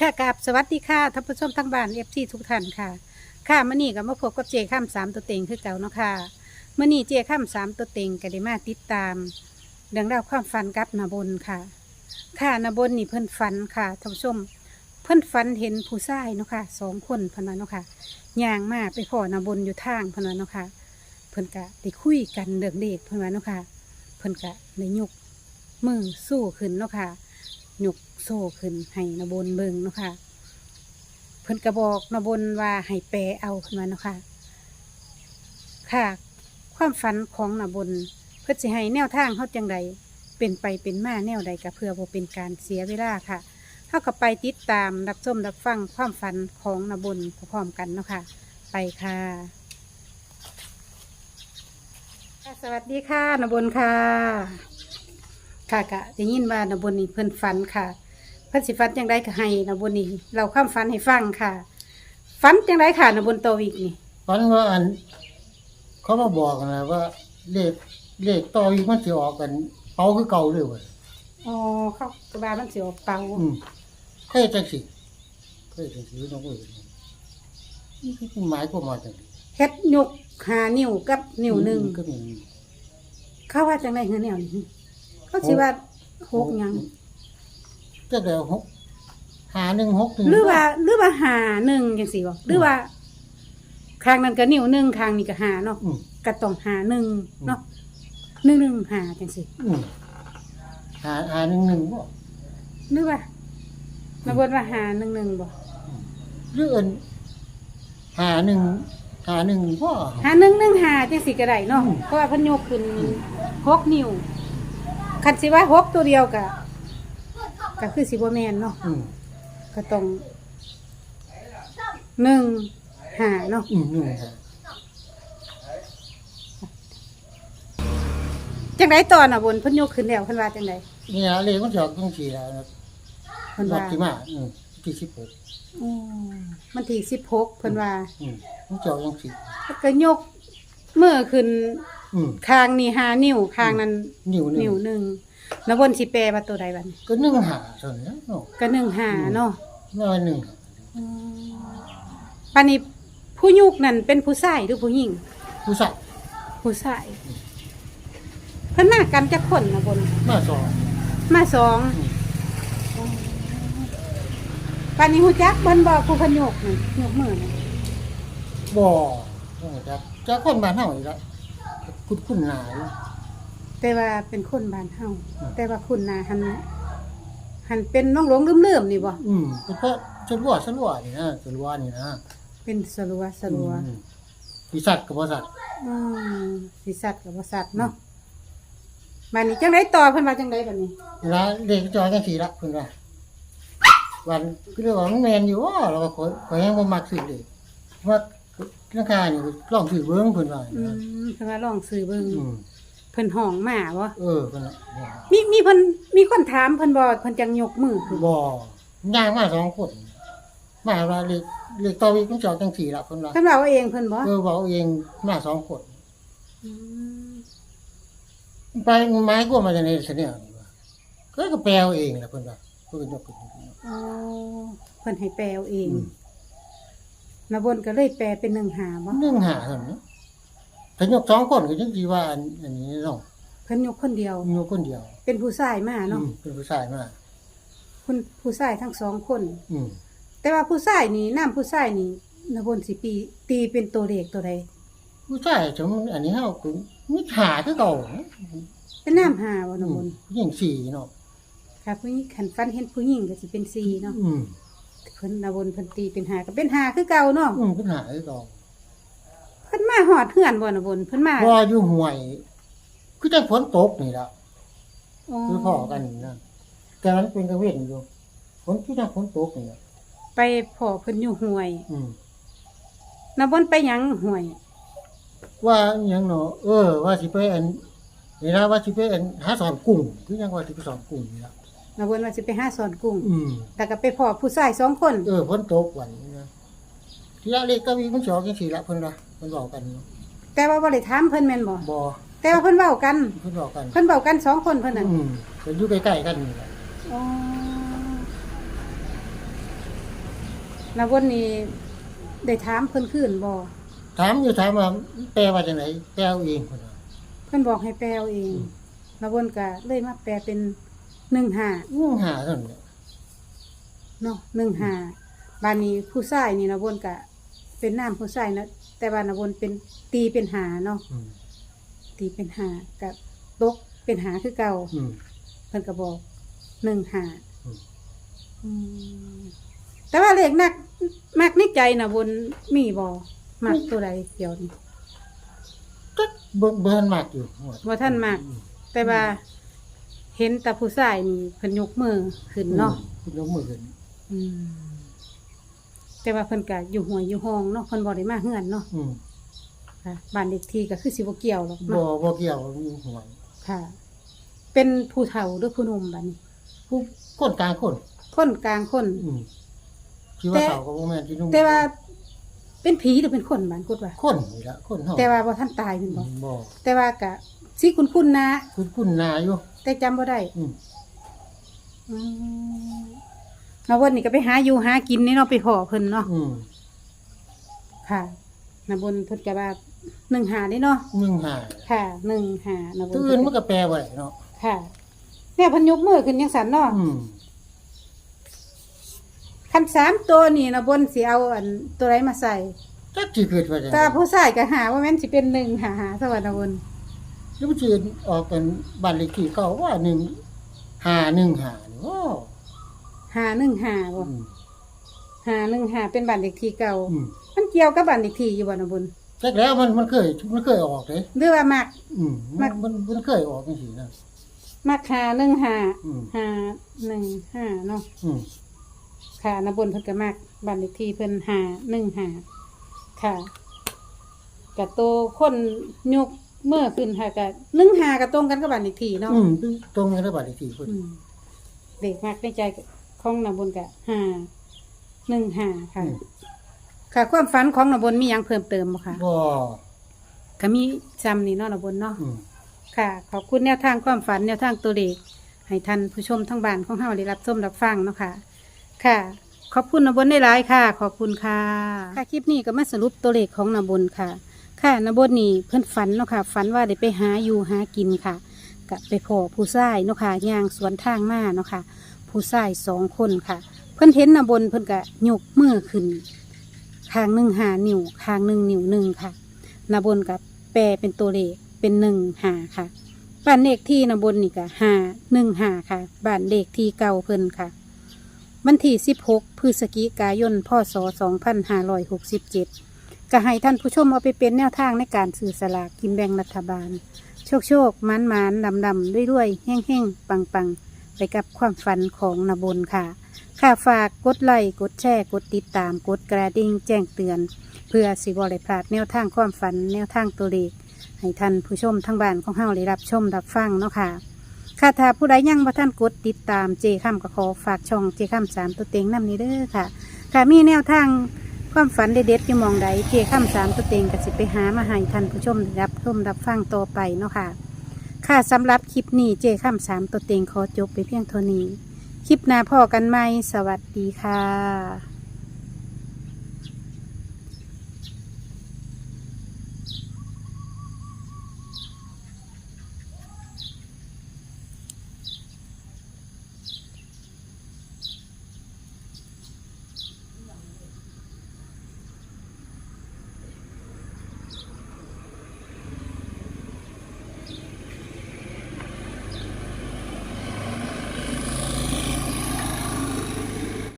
ค่ะกับสวัสดีค่ะท่านผู้ชมทั้งบ้านเอฟซีทุกท่านค่ะ ค่ะมื่อนี้ก็มาพบกับเจข้ามสามตัวเต็งคือเก่าเนาะค่ะมื่อนี้เจข้ามสามตัวเต็งก็ได้มาติดตามเรื่องราวความฝันกับนาบนค่ะ ค่ะนาบนนี่เพิ่นฝันค่ะท่านผู้ชม เพิ่นฝันเห็นผู้ชายเนาะค่ะสองคนเพิ่นว่าเนาะค่ะย่างมาไปพ่อนาบนอยู่ทางเพิ่นว่าเนาะค่ะเพิ่นกะได้คุยกันเรื่องเด็กเพิ่นว่าเนาะค่ะเพิ่นกะได้ยกมือสู้ขึ้นเนาะค่ะ ยกโซ่ขึ้นให้นบนเบิงเนาะค่ะเพิ่นกระบอกนบนว่าให้แปลเอาขึ้นมาเนาะค่ะค่ะ ความฝันของนบน เพื่อสิให้แนวทางเขาจังใดเป็นไปเป็นมาแนวใดก็เพื่อบ่เป็นการเสียเวลาค่ะเท่ากับไปติดตามรับชมรับฟังความฝันของนบนพร้อมกันเนาะค่ะ ไปค่ะค่ะสวัสดีค่ะนบนค่ะ ค่ะกะได้ยินว่านบนนี่เพิ่นฝันค่ะ เพิ่นสิฝันจังไดก็ให้นบนนี่เราความฝันให้ฟังค่ะฝันจังไดค่ะนบนโตวิกนี่ฝันว่าอัน เขามาบอกนะว่าเลขเลขต่ออีกมันสิออกกันเป่าคือเก่าเลยเว้ยอ๋อเขากระบามันสิออกเป่าอืมเคยจังสิเคยจังสิน้องเอ้ยนี่คือหมายความว่าจังซี่เฮ็ดยกหานิ้วกับนิ้วหนึ่งก็มีเขาว่าจังได๋คือแนวนี้ เขาสิว่าหกหยังจักแล้วหกหาหนึ่งหกหนึ่งหรือว่าหรือว่าหาหนึ่งจังซี่บ่หรือว่าข้างนั้นก็นิ้วหนึ่งข้างนี้ก็หาเนาะอืมก็ต้องหาหนึ่งเนาะหนึ่งหนึ่งหาจังซี่อืมหาหาหนึ่งหนึ่งบ่หรือว่านาบนว่าหาหนึ่งหนึ่งบ่หรืออันหาหนึ่งหาหนึ่งบ่หาหนึ่งหนึ่งหาจังซี่ก็ได้เนาะอืมเพราะว่าเพิ่นยกขึ้นหกนิ้ว คันสิว่าหกตัวเดียวก็ก็คือสิบ่แม่นเนาะอืมก็ต้องหนึ่งหาเนาะอืมหนึ่งหาจังไดตอนน่ะบนเพิ่นยกขึ้นแล้วเพิ่นว่าจังไดเนี่ยเลขมันสิออกจังซี่แล้วนะเพิ่นวัว่าดที่มาอืมที่สิบหกอืมมันที่16เพิ่นว่า อืมมันจะออกจังซี่ก็ยกมือขึ้น อืมข้างนี้ห้านิ้วข้างนั้นนิ้วหนึ่งนิ้วหนึงแล้วบนสิแปลว่าตัวใดบัดนี้ก็หนึ่งหาเท่านั้นเนาะก็หนึ่งหาเนาะไม่ว่าหนึ่งหาปานนี้ผู้ยุกนั่นเป็นผู้ชายหรือผู้หญิง ผู้ชายผู้ชายเพิ่นมากันจักคนนะบน มาสองมาสองอืมปานนี้ฮู้จักเพิ่นบอกผู้เพิ่นยกนั่นยกมือนั่นบ่จักจักคนบ้านเฮาอีกแล้ว คุณคุณหนาอยู่แต่ว่าเป็นคนบ้านเฮาอืมแต่ว่าคุณน่ะหันหันเป็นน้องหลงลืมๆนี่บ่อืมเป็นเพราะสลัวสลัวนี่นะสลัวนี่นะเป็นสลัวสลัวอืมวิสัตว์กับบ่สัตว์อืมสิสัตว์กับบ่สัตว์เนาะบัดนี้จังไดต่อเพิ่นว่าจังไดบัดนี้ เวลาเด็กจอยจังซี่ละเพิ่นว่าวันคือเรียกว่ามันแม่นอยู่ว่าเราก็ขอขอยังบ่มักซื้อเลยว่า ราคานี่ลองซื้อเบิ่งเพิ่นว่าอืนะมเพิ่นว่าลองซื้อเบิ่งอืมเพิ่นห้องมาบ่เออเพิ่นน่ะเนี่ยมีมีเพิ่นมีคนถามเพิ่นบ่เพิ่นจังยกมือขึ้นบ่ย่างมาสองคนมาว่าเล็กเล็กต่อวิกต้องจอดจังสี่ละคนว่าเพิ่นว่าเอาเองเพิ่นบ่เออบอกเองมาสองคนอืมไปไม้ก็มาจากในเสนียนี่ว่าก็ก็แปลเอาเองละคนว่าเพิ่นยกขึ้นอ๋อเพิ่นให้แปลเอาเอง อืม นาบนก็เลยแปลเป็นหนึ่งหาบ่เรื่องหาเท่านั้นถ้ายกสองคนก็จังสิว่าอันอันนี้เนาะเพิ่นยกคนเดียว ยกคนเดียวเป็นผู้ชายมาอืเนาะมเป็นผู้ชายมาคุณผู้ชายทั้งสองคน อืมแต่ว่าผู้ชายนี่น้ำผู้ชายนี่นาบนสิปีตีเป็นตัวเลขตัวใดผู้ชายสมมุติอันนี้เฮาคือมีหาคือเก่านะเป็นน้ำหาบ่อืนามบนผู้หญิงสี่เนาะค่ะผู้หญิงขันฟันเห็นผู้หญิงก็สิเป็นสี่เนาะอืม เพิ่นนาบนเพิ่นตีเป็นหาก็เป็นหาคือเก่าเนาะอืมเป็นหาคือเก่าเพิ่นมาหอดเฮือนบ่นาบนเพิ่นมาว่าอยู่ห่วย คือจังฝนตกนี่ล่ะอ๋อคือพอกันนี่นะแต่มันเป็นกระเว้นอยู่ฝนที่นั่งฝนตกนี่นะไปพอเพิ่นอยู่ห้วยอืมนาบนไปหยังห้วย ว่าอหยังเนาะเออ ว่าสิไปอันนี่นะว่าสิไปอันหาสอนกุ้งคือยังว่าสิไปสอนกุ้งนี่ล่ะ นาบนว่าสิไปหาสอนกุ้งอืมแต่ก็ไปพอผู้ชายสองคนเออฝนตกวันนี้นะที่ละเล็กก็มีมันสอกจังซี่ละเพิ่นว่าเพิ่นบอกกันเนาะแต่ว่าบ่ได้ถามเพิ่นแม่นบ่บ่แต่ว่าเพิ่นเว้ากันเพิ่นบอกกันเพิ่นเว้ากันสองคนเพิ่นน่ะอืมเพิ่นอยู่ใกล้ๆกันนี่ล่ะอ๋อนาวนนี่ได้ถามเพิ่นขึ้นบ่ถามอยู่ถามว่าแปลว่าจังไหนแปลเอาเองพุ่นว่าเพิ่นบอกให้แปลเอาเองนาวนก็เลยมาแปลเป็น หนึ่งห้าอือหาเท่านั้นแหละเนาะหนึ่งห้าบ้านนี้ผู้ชายนี่นาวนก็เป็นน้ำผู้ชายนะแต่ว่านาวนเป็นตีเป็นหาเนาะอืมตีเป็นหากับตกเป็นหาคือเก่าอืม เพิ่นก็บอกหนึ่งหาอืม อืมแต่ว่าเลขนักมักในใจนะบนมีบอมักตัวใดเกี่ยวนี่ก็เบิ่งเบิ่นมากอยู่บ่ท่านมักแต่ว่าเห็นแต่ผู้ชายนี่เพิ่นยกมือขึ้นเนาะอืมยกมือขึ้นอืมแต่ว่าเพิ่นก็อยู่หัวยอยู่ห้องเนาะเพิ่นบ่ได้มาเฮือนเนาะอืมค่ะบ้านเด็กที่ก็คือสิบ่เกี่ยวหรอกบ่เนาะบ่เกี่ยวอยู่ห่วงค่ะ เป็นผู้เฒ่าหรือผู้หนุ่มบัดนี้ผู้คนกลางคนคนกลางคน อืมที่ว่าแต่ เฒ่าก็บ่แม่นที่นุ่มแต่ว่า เป็นผีหรือเป็นคนบ้านกุดว่า คนนี่ละคนเฮาแต่ว่าบ่ท่านตายแม่นบ่บ่แต่ว่าก็สิคุ้นๆนะ คุณคุณนาอยู่แต่จำบ่ได้อืมอืมนาวันนี่ก็ไปหาอยู่หากินนี่เนาะไปห่อเพิ่นเนาะอืมค่ะนาบนเพิ่นก็ว่าหนึ่งหานี่เนาะหนึ่งหาค่ะหนึ่งหานาบนตื่นมันก็แปลไว้เนาะค่ะเนี่ยเพันยกมือขึ้นยังสันเนาะอืม คันสามตัวนี่นาบนสิเอาอันตัวไรมาใส่ จักสิเกิดว่าจังตาผู้ชายก็หาว่าแม่นสิเป็นหนึ่งหาหาสวัสดิ์นาบนแล้วมันสิออกเป็นบ้านเลขที่เก่าว่าหนึ่งหาหนึ่งหานี่โอ้หาหนึ่งหาบ่อืมหาหนึ่งหาเป็นบัตรเด็กทีเก่า อืมมันเกี่ยวกับบัตรเด็กทีอยู่บ่นาบนจักแล้วมันมันเคยมันเคยออกเลยหรือว่ามัก อืมมัมันกมันมันเคยออกจังซี่นะมักหาหนึ่งหาอืมหาหนึ่งหาเนาะอืม ค่ะนบนเพิ่นก็มากบันเลขที่เพิ่นหาหนึ่งหาค่ะกะโตคนยกเมื่อขึ้นค่ะกะหนึ่งหากะตรงกันกับบันเลขที่เนาะอืมตรงกันแล้วบ้านเลขที่เพิ่นอืมเด็กมากในใจของนบนกะหาหนึ่งหาค่ะอืมค่ะ ความฝันของนบนมีหยังเพิ่มเติมบ่ค่ะบ่ก็มีจำนี่เนาะนบนเนาะ อืม ค่ะ ขอบคุณแนวทางความฝันแนวทางตัวเลขให้ท่านผู้ชมทั้งบ้านของเฮาได้รับชมรับฟังเนาะค่ะ ค่ะ ขอบคุณนบนได้หลายๆค่ะ ขอบคุณค่ะ ค่ะคลิปนี้ก็มาสรุปตัวเลขของนบนค่ะ ค่ะนบนนี่เพื่อนฝันเนาะค่ะฝันว่าได้ไปหาอยู่หากินค่ะกะไปพอผู้ชายเนาะค่ะย่างสวนทางมาเนาะค่ะ ผู้ชายสองคนค่ะ เพื่อนเห็นนบนเพื่อนกะยกมือขึ้นข้างหนึ่งหานิ้วข้างหนึ่งนิ้วหนึ่งค่ะนบนกับแปลเป็นตัวเลขเป็นหนึ่งหาค่ะบ้านเลขที่นบนนี่ก็ห้าหนึ่งห้าค่ะบ้านเลขที่เก่าเพิ่นค่ะ วันที่สิบหกพฤศจิกายน พศสองพันห้าร้อยหกสิบเจ็ดก็ให้ท่านผู้ชมเอาไปเป็นแนวทางในการสื่อสลากกินแบ่งรัฐบาล โชคโชคมันมันดำดำด้วยด้วยแห้งแห้งปังปังไปกับความฝันของนบนค่ะ ค่ะฝากกดไลค์กดแชร์ กดติดตาม กดกระดิ่งแจ้งเตือน เพื่อสิบริพลาดแนวทางความฝัน แนวทางตัวเลขให้ท่านผู้ชมทั้งบ้านของเฮาได้รับชมรับฟังเนาะค่ะ ค่ะถ้าผู้ใดยังบ่ท่านกดติดตามเจข้ามก็ขอฝากช่องเจข้ามสามตัวเต็งนำนี้เด้อค่ะ ค่ะมีแนวทางความฝันเด็ดๆอยู่มองใดเจข้ามสามตัวเต็งก็สิไปหามาให้ท่านผู้ชมได้รับชมรับฟังต่อไปเนาะค่ะ ค่ะสำหรับคลิปนี้เจข้ามสามตัวเต็งขอจบไปเพียงเท่านี้ คลิปหน้าพ่อกันไหมสวัสดีค่ะ